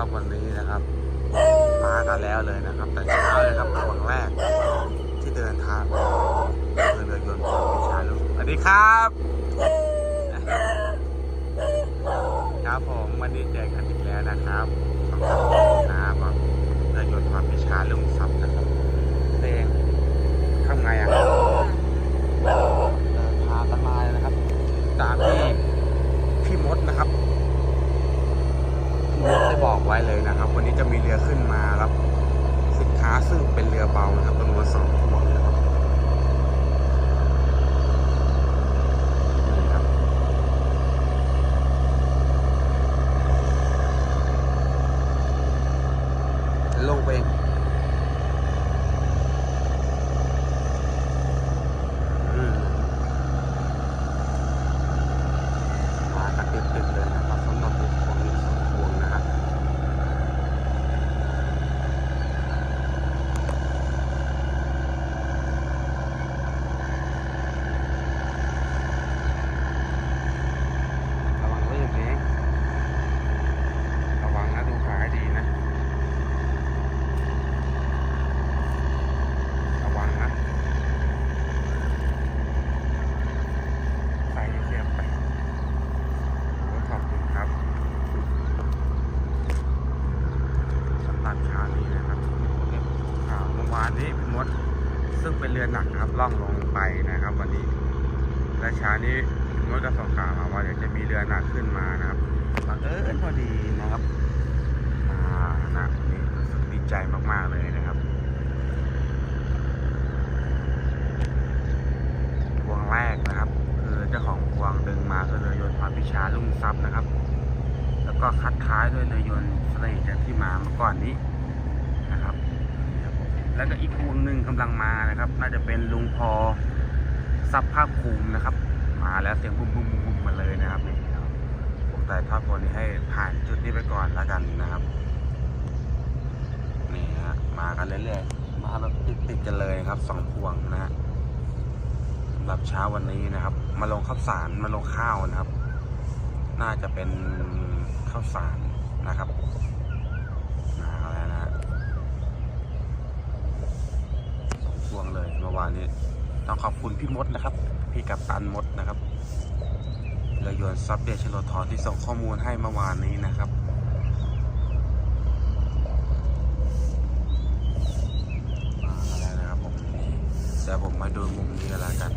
รับวันนี้นะครับมากันแล้วเลยนะครับ แต่เช้าเลยครับวันแรก ที่เดินทางเรือเรือยนต์ของพี่ชายลูกสวัสดีครับ ครับผมวันนี้เจอกันอีกแล้วนะครับสำหรัครับเรือยนต์ความพิชาลูก เลยนะครับ วันนี้จะมีเรือขึ้นมารับสินค้าซึ่งเป็นเรือเบานะครับจำนวนสองพวงนะครับนี่ครับลงไปเองอืมมากันติดๆเลยนะครับสำหรับพวกพวงนี้สองพวงนะฮะระวังลื่นเองระวังนะดูขาให้ดีนะ ระวังนะไปเรียบๆไปโอ้ขอบคุณครับสำหรับเช้านี้นะครับเก็บข่าวเมื่อวานนี้พี่มด ซึ่งเป็นเรือหนักนะครับล่องลงไปนะครับ วันนี้และเช้านี้พี่มดก็ส่งข่าวมาว่าเดี๋ยวจะมีเรือหนักขึ้นมานะครับบังเอิญพอดีนะครับอ่านะวันนี้รู้สึกดีใจมากๆเลยนะครับพวงแรกนะครับ คือเจ้าของพวงดึงมาคือเรือยนต์พรพิชาลุ่งทรัพย์นะครับ แล้วก็คัดท้ายด้วยเรือยนต์เสน่ห์จที่มาเมื่อก่อนนี้นะครับนี่ครับผม แล้วก็อีกพวงหนึ่งกำลังมานะครับ น่าจะเป็นลุงพอทรัพย์ภาคภูมินะครับ มาแล้วเสียงบุ้มบุ้มบุ้มบุ้มมาเลยนะครับนี่ผมแต่ทอดพวงนี้ให้ผ่านจุดนี้ไปก่อนแล้วกันนะครับนี่ฮะมากันเรื่อยๆมาแบบติดๆกันเลยครับสองพวงนะฮะสำหรับเช้าวันนี้นะครับ มาลงข้าวสารมาลงข้าวนะครับ น่าจะเป็นข้าวสารนะครับมาแล้วนะฮะสอง พวงเลยเมื่อวานนี้ต้องขอบคุณพี่มดนะครับ พี่กัปตันมดนะครับเรือยนต์ซับเดชโลทอที่ส่งข้อมูลให้เมื่อวานนี้นะครับมาแล้วนะครับผมเดี๋ยวผมมาดูมุมนี้กันแล้วกัน